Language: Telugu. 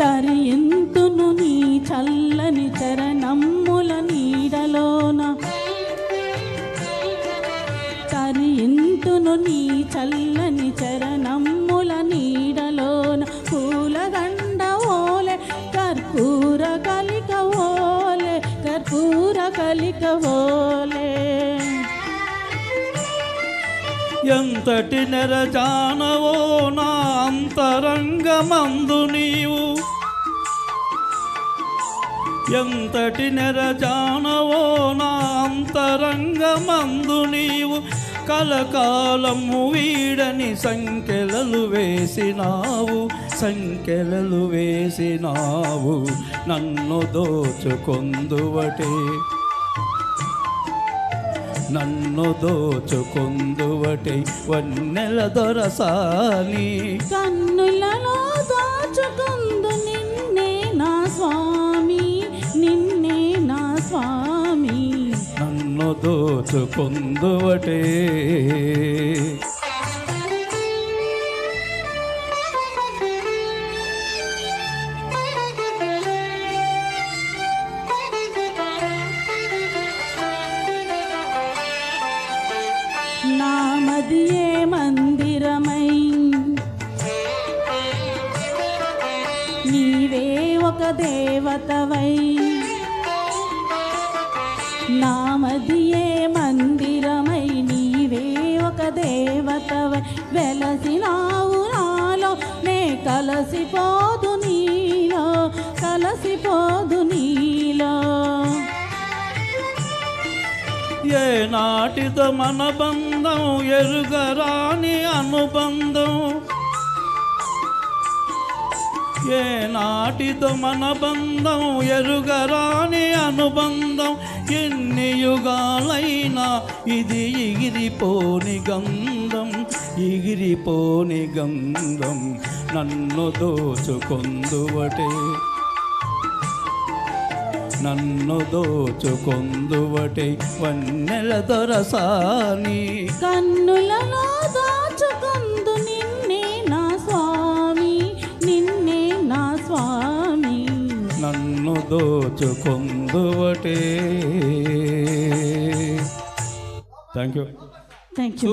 తరియంతును నీ చల్లని చరణమ్ముల నీడలోన? తరియంతును నీ చల్లని చరణమ్ముల నీడలోన? పూలగండ ఓలే కర్పూర కలిక ఓలే కర్పూర కలిక ఓలే. ఎంతటి నెరజానవో నా అంతరంగమందు నీవు? ఎంతటి నెరజానవో నా అంతరంగమందు నీవు కలకాలము వీడని సంఖ్యలలు వేసినావు సంఖ్యలలు వేసినావు నన్ను దోచుకొందువటే. నన్ను దోచుకొందువటే వన్నెల దొరసాని. కన్నులలో దాచుకుందు దోచుకొందువటే నామదియే మందిరమై? నీవే ఒక దేవతవై. నామదియే దేవతవై వెలసినావు నాలో నే కలసిపోదు నీలో కలసిపోదు నీలో. ఏ నాటితో మన బంధం ఎరుగరాని అనుబంధం. ఏ నాటితో మన బంధం ఎరుగరాని అనుబంధం. ఎన్ని యుగాలైనా ఇది ఎగిరిపోని గంధం. గంధం ఎగిరిపోని గంధం నన్ను దోచుకొందువటే నన్ను దోచుకొందువటే వన్నెల దొరసాని కన్నులలో దాచుకుందు నిన్నే నా స్వామి నిన్నే నా స్వామి నన్ను దోచుకొందువటే థ్యాంక్ యూ థ్యాంక్ యూ